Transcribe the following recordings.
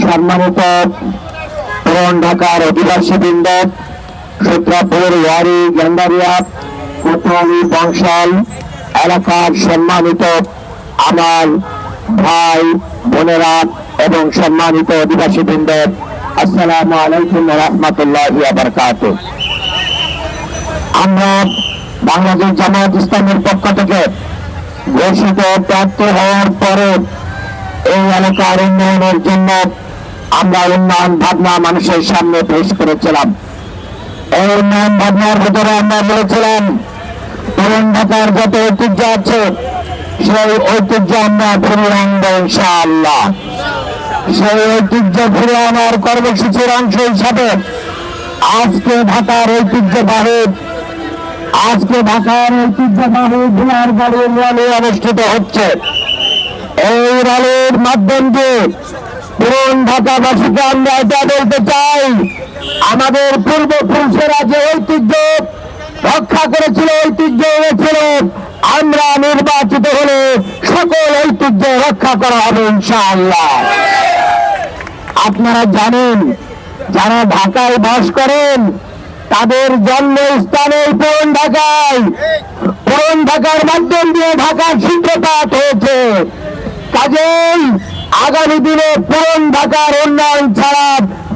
সম্মানিত পুরন ঢাকার অধিবাসী বৃন্দ সূত্রাপুর, ওয়ারি, গেন্দারিয়া কোতোয়ালি বংশাল এলাকার সম্মানিত আমার ভাই, বোনেরা এবং সম্মানিত অধিবাসী বৃন্দ আসসালামু আলাইকুম রহমতুল্লাহ বারকাত আমরা বাংলাদেশ জামায়াত ইসলামের পক্ষ থেকে ঘোষিত প্রার্থী হওয়ার পরে এই এলাকার উন্নয়নের জন্য আমরা উন্নয়ন ভাবনা মানুষের সামনে পেশ করেছিলাম। এই উন্নয়ন ভাবনার ভিতরে আমরা বলেছিলাম পুরন ঢাকার যত ঐতিহ্য আছে, সেই ঐতিহ্য আমরা ফিরিয়ে আনব ইনশাআল্লাহ। সেই ঐতিহ্য ফিরে আনার কর্মসূচির অংশ হিসাবে আজকে ঢাকার ঐতিহ্যবাহী আজকে ঢাকার ঐতিহ্যবাহী ভুলার গাড়ির র্যালি অনুষ্ঠিত হচ্ছে। এই র্যালির মাধ্যম দিয়ে পুরন ঢাকাবাসীকে আমরা এটা বলতে চাই। আমাদের পূর্বপুরুষেরা যে ঐতিহ্য রক্ষা করেছিল, ঐতিহ্য এনেছিল, আমরা নির্বাচিত হলে সকল ঐতিহ্য রক্ষা করা হবে ইনশাআল্লাহ। আপনারা জানেন, যারা ঢাকায় বাস করেন, তাদের জন্মস্থানে পুরন ঢাকায়। পুরন ঢাকার মাধ্যম দিয়ে ঢাকার সূত্রপাত হয়েছে। কাজেই আগামী দিনে পুরন ঢাকার উন্নয়ন ছাড়া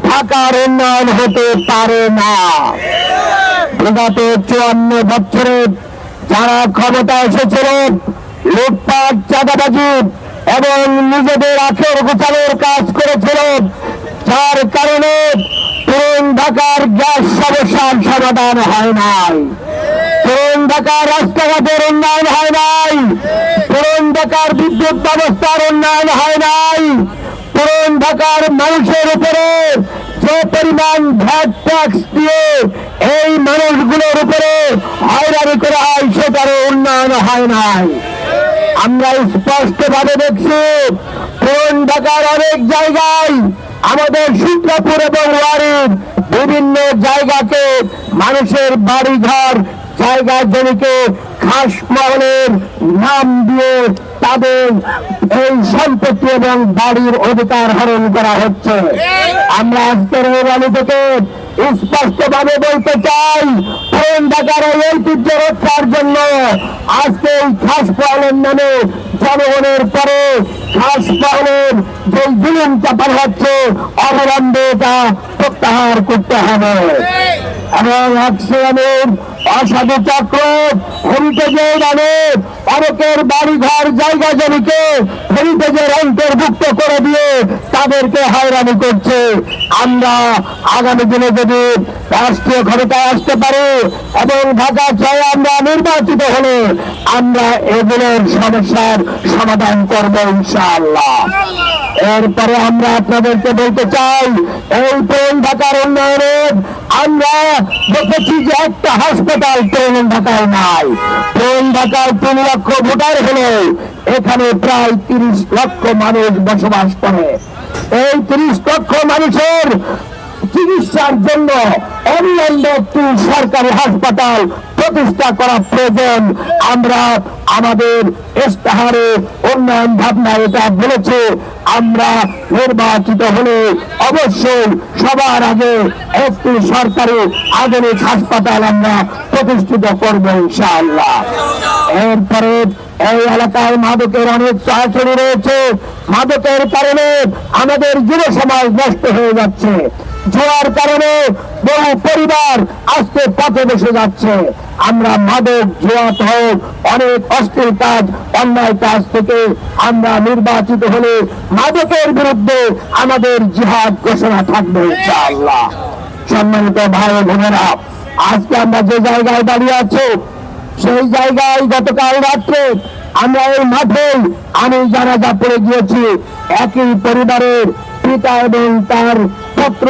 ঢাকার উন্নয়ন হতে পারে না। বিগত চুয়ান্ন বছরে যারা ক্ষমতা এসেছিল, লুটপাট, চাঁদাবাজি এবং নিজেদের আখের গোছানোর কাজ করেছিল, যার কারণে পুরন ঢাকার গ্যাস সমস্যার সমাধান হয় নাই। পুরন ঢাকার রাস্তাঘাটের উন্নয়ন হয় নাই। পুরন ঢাকার বিদ্যুৎ ব্যবস্থার উন্নয়ন হয় নাই। পুরন ঢাকার মানুষের উপরে যে পরিমাণ ভ্যাট ট্যাক্স দিয়ে এই মানুষগুলোর উপরে হয়রানি করা হয়, সেটারও উন্নয়ন হয় নাই। আমরা স্পষ্ট ভাবে দেখছি পুরন ঢাকার অনেক জায়গায় আমাদের সূত্রপুর এবং ওয়ারির বিভিন্ন জায়গাকে মানুষের বাড়ি ঘর জায়গা জমিকে খাস মহলের নাম দিয়ে তাদের এই সম্পত্তি এবং বাড়ির অধিকার হরণ করা হচ্ছে। আমরা আজকের এই র্যালি থেকে স্পষ্ট ভাবে বলতে চাই পুরন ঢাকার ঐতিহ্য রক্ষার জন্য আজকে এই খাস পালন নামে জনগণের পরে খাস পালনের যে জুলুম চাপানো হচ্ছে অবিলম্বে এটা প্রত্যাহার করতে হবে। এবং একশনের অসাধু চক্র থেকে নামে অনেকের বাড়ি ঘর জায়গা জমিকে হেরিটেজের অন্তর্ভুক্ত করে দিয়ে তাদেরকে হয়রানি করছে। আমরা আগামী দিনে যদি রাষ্ট্রীয় ক্ষমতায় আসতে পারি এবং ঢাকা ছয় আমরা নির্বাচিত হলে আমরা এগুলোর সমস্যার সমাধান করব ইনশাআল্লাহ। এরপরে আমরা আপনাদেরকে বলতে চাই, এই পুরন ঢাকার উন্নয়নে আমরা দেখেছি যে একটা হাসপাতাল পুরন ঢাকায় নাই। পুরন ঢাকায় তিন লক্ষ ভোটার হলেও এখানে প্রায় তিরিশ লক্ষ মানুষ বসবাস করে। এই তিরিশ লক্ষ মানুষের চিকিৎসার জন্য অবিলম্বে একটি সরকারি হাসপাতাল প্রতিষ্ঠা করা প্রয়োজন। আমরা আমাদের ইস্তাহারে উন্নয়ন ভাবনা এটা বলেছে। আমরা নির্বাচিত হলে অবশ্যই সবার আগে একটি সরকারি আধুনিক হাসপাতাল আমরা প্রতিষ্ঠিত করব ইনশাআল্লাহ। এরপরে এই এলাকায় মাদকের অনেক চলাচলি রয়েছে। মাদকের কারণে আমাদের যুব সমাজ নষ্ট হয়ে যাচ্ছে। জোয়ার কারণে বহু পরিবার আজকে পথে বসে যাচ্ছে। আমরা মাদক জোয়া হোক, অনেক অশ্লীল কাজ, অন্যায় কাজ থেকে আমরা নির্বাচিত হলে মাদকের বিরুদ্ধে আমাদের জিহাদ ঘোষণা থাকবে সম্মানিত ভাই বোনেরা, আজকে আমরা যে জায়গায় দাঁড়িয়ে আছি, সেই জায়গায় গতকাল রাত্রে আমরা এই মাঠে আমি জানাজা পড়ে গিয়েছি। একই পরিবারের পিতা এবং তার পুত্র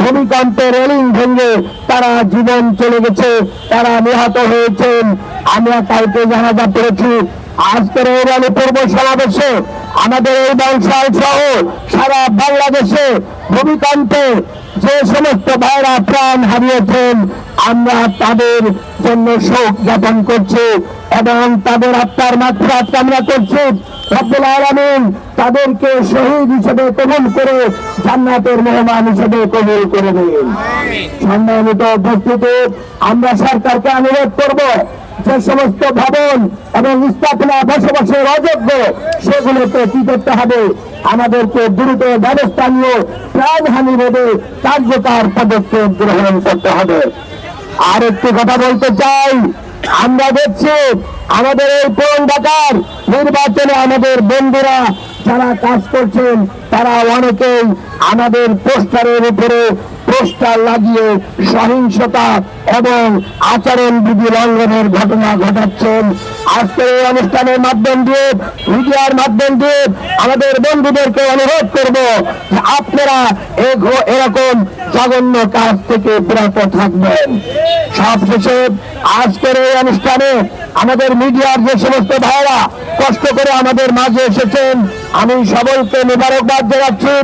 ভূমিকম্পে রেলিং ভেঙে তারা জীবন চলে গেছে, তারা নিহত হয়েছেন। আমরা কালকে জানাজা পড়েছি আজকের এই র্যালি পূর্ব সমাবেশে আমাদের এই বংশাল সহ সারা বাংলাদেশে ভূমিকম্পে যে সমস্ত ভাইরা প্রাণ হারিয়েছেন, আমরা তাদের জন্য শোক জ্ঞাপন করছি এবং তাদের আত্মার মাত্রা কামনা করছি। রব্বুল আলামিন তাদেরকে শহীদ হিসেবে কবুল করে জান্নাতের মেহমান হিসেবে কবুল করে দিন সম্মানিত উপস্থিতি, আমরা সরকারকে অনুরোধ করব যে সমস্ত ভবন এবং স্থাপনা, বসবাসের অযোগ্য সেগুলোতে কি করতে হবে? আমাদেরকে দ্রুত ব্যবস্থা নিয়ে প্রাণহানি রোধে কার্যকর পদক্ষেপ গ্রহণ করতে হবে। আর একটি কথা বলতে চাই, আমরা দেখছি আমাদের এই পুরন ঢাকার নির্বাচনে আমাদের বন্ধুরা যারা কাজ করছেন, তারা অনেকেই আমাদের পোস্টারের উপরে পোস্টার লাগিয়ে সহিংসতা এবং আচরণ বিধি লঙ্ঘনের ঘটনা ঘটাচ্ছেন। আজকের এই অনুষ্ঠানের মাধ্যম দিয়ে, মিডিয়ার মাধ্যম দিয়ে আমাদের বন্ধুদেরকে অনুরোধ করব আপনারা এরকম জঘন্য কাজ থেকে বিরত থাকবেন। সবশেষে আজকের এই অনুষ্ঠানে আমাদের মিডিয়ার যে সমস্ত ভাইরা কষ্ট করে আমাদের মাঝে এসেছেন, আমি সকলকে মোবারকবাদ জানাচ্ছি।